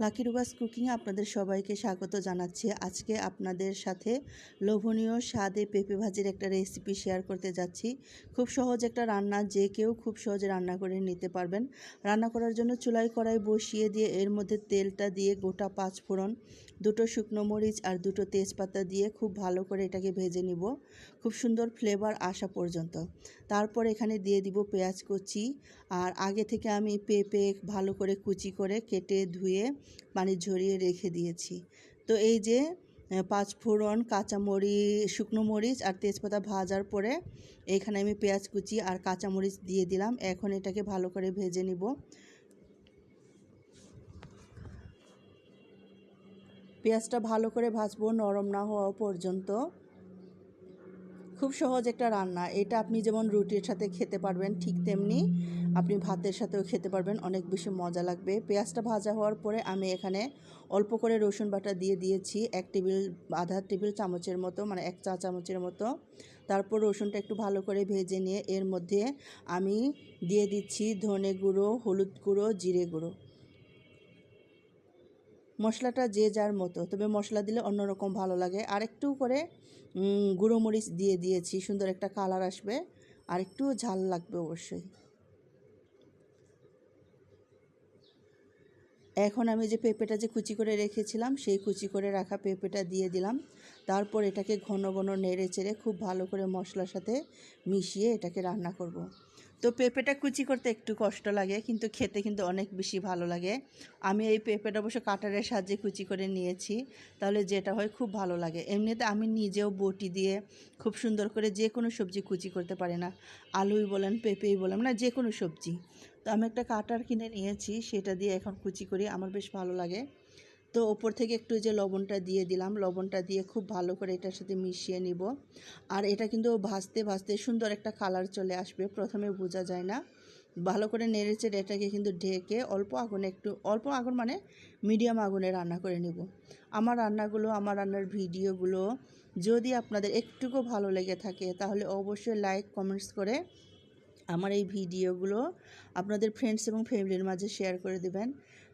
Lucky রুবাস কুকিংয়ে আপনাদের সবাইকে স্বাগত জানাচ্ছি। আজকে আপনাদের সাথে লোভনীয় স্বাদে পেঁপে ভাজির একটা রেসিপি শেয়ার করতে যাচ্ছি। খুব সহজ একটা রান্না, যে কেউ খুব সহজে রান্না করে নিতে পারবেন। রান্না করার জন্য চুলাই কড়াই বসিয়ে দিয়ে এর মধ্যে তেলটা দিয়ে গোটা পাঁচ ফোড়ন, দুটো শুকনো মরিচ আর দুটো তেজপাতা দিয়ে খুব ভালো করে এটাকে ভেজে নিব। খুব সুন্দর ফ্লেভার আসা পর্যন্ত। তারপর এখানে দিয়ে দিব পেঁয়াজ কুচি। আর আগে থেকে আমি পেঁপে ভালো করে কুচি করে কেটে ধুয়ে পানি ঝরিয়ে রেখে দিয়েছি। তো এই যে পাঁচ ফোড়ন কাঁচামরিচ শুকনো মরিচ আর তেজপাতা ভাজার পরে এখানে আমি পেঁয়াজ কুচি আর কাঁচামরিচ দিয়ে দিলাম। এখন এটাকে ভালো করে ভেজে নিব। পেঁয়াজটা ভালো করে ভাজবো, নরম না হওয়া পর্যন্ত। খুব সহজ একটা রান্না। এটা আপনি যেমন রুটির সাথে খেতে পারবেন, ঠিক তেমনি আপনি ভাতের সাথেও খেতে পারবেন, অনেক বেশি মজা লাগবে। পেঁয়াজটা ভাজা হওয়ার পরে আমি এখানে অল্প করে রসুন বাটা দিয়ে দিয়েছি, এক টেবিল, আধা টেবিল চামচের মতো মানে এক চা চামচের মতো। তারপর রসুনটা একটু ভালো করে ভেজে নিয়ে এর মধ্যে আমি দিয়ে দিচ্ছি ধনে গুঁড়ো, হলুদ গুঁড়ো, জিরে গুঁড়ো। মশলাটা যে যার মতো। তবে মশলা দিলে অন্যরকম ভালো লাগে। আর একটু করে গুঁড়ো মরিচ দিয়ে দিয়েছি। সুন্দর একটা কালার আসবে। আর একটু ঝাল লাগবে অবশ্যই। এখন আমি যে পেঁপেটা যে কুচি করে রেখেছিলাম, সেই কুচি করে রাখা পেঁপেটা দিয়ে দিলাম। তারপর এটাকে ঘন ঘন নেড়ে চেড়ে খুব ভালো করে মশলার সাথে মিশিয়ে এটাকে রান্না করব। তো পেঁপেটা কুচি করতে একটু কষ্ট লাগে, কিন্তু খেতে কিন্তু অনেক বেশি ভালো লাগে। আমি এই পেঁপেটা অবশ্য কাটারের সাহায্যে কুচি করে নিয়েছি, তাহলে যেটা হয় খুব ভালো লাগে। এমনিতে আমি নিজেও বটি দিয়ে খুব সুন্দর করে যে কোনো সবজি কুচি করতে পারি না। আলুই বলেন, পেঁপেই বলেন, না যে কোনো সবজি। তো আমি একটা কাটার কিনে নিয়েছি, সেটা দিয়ে এখন কুচি করি, আমার বেশ ভালো লাগে। তো ওপর থেকে একটু যে লবণটা দিয়ে দিলাম। লবণটা দিয়ে খুব ভালো করে এটার সাথে মিশিয়ে নিব। আর এটা কিন্তু ভাজতে ভাজতে সুন্দর একটা কালার চলে আসবে, প্রথমে বোঝা যায় না। ভালো করে নেড়েছে এটাকে কিন্তু ঢেকে অল্প আগুনে একটু, অল্প আগুন মানে মিডিয়াম আগুনে রান্না করে নিব। আমার রান্নাগুলো, আমার রান্নার ভিডিওগুলো যদি আপনাদের একটুকু ভালো লেগে থাকে, তাহলে অবশ্যই লাইক কমেন্টস করে আমার এই ভিডিওগুলো আপনাদের ফ্রেন্ডস এবং ফ্যামিলির মাঝে শেয়ার করে দেবেন।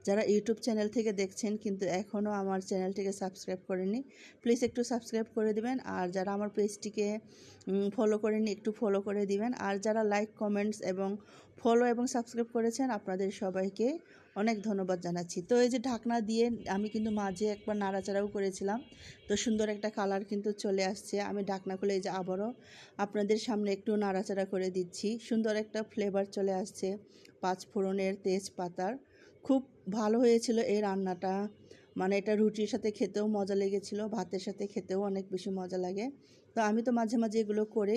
যারা ইউটিউব চ্যানেল থেকে দেখছেন কিন্তু এখনও আমার চ্যানেলটিকে সাবস্ক্রাইব করেনি প্লিজ একটু সাবস্ক্রাইব করে দিবেন। আর যারা আমার পেজটিকে ফলো করেনি একটু ফলো করে দিবেন। আর যারা লাইক কমেন্টস এবং ফলো এবং সাবস্ক্রাইব করেছেন, আপনাদের সবাইকে অনেক ধন্যবাদ জানাচ্ছি। তো এই যে ঢাকনা দিয়ে আমি কিন্তু মাঝে একবার নাড়াচাড়াও করেছিলাম, তো সুন্দর একটা কালার কিন্তু চলে আসছে। আমি ঢাকনা খুলে এই যে আবারও আপনাদের সামনে একটু নাড়াচাড়া করে দিচ্ছি। সুন্দর একটা ফ্লেভার চলে আসছে পাঁচ ফোড়নের তেজপাতার। খুব ভালো হয়েছিল এই রান্নাটা। মানে এটা রুটির সাথে খেতেও মজা লেগেছিল, ভাতের সাথে খেতেও অনেক বেশি মজা লাগে। তো আমি তো মাঝে মাঝে এগুলো করে।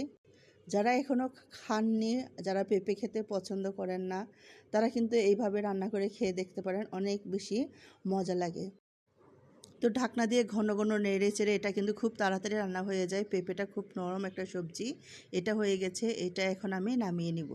যারা এখনও খাননি, যারা পেঁপে খেতে পছন্দ করেন না, তারা কিন্তু এইভাবে রান্না করে খেয়ে দেখতে পারেন, অনেক বেশি মজা লাগে। তো ঢাকনা দিয়ে ঘন ঘন নেড়ে চেড়ে এটা কিন্তু খুব তাড়াতাড়ি রান্না হয়ে যায়। পেঁপেটা খুব নরম একটা সবজি। এটা হয়ে গেছে, এটা এখন আমি নামিয়ে নিব।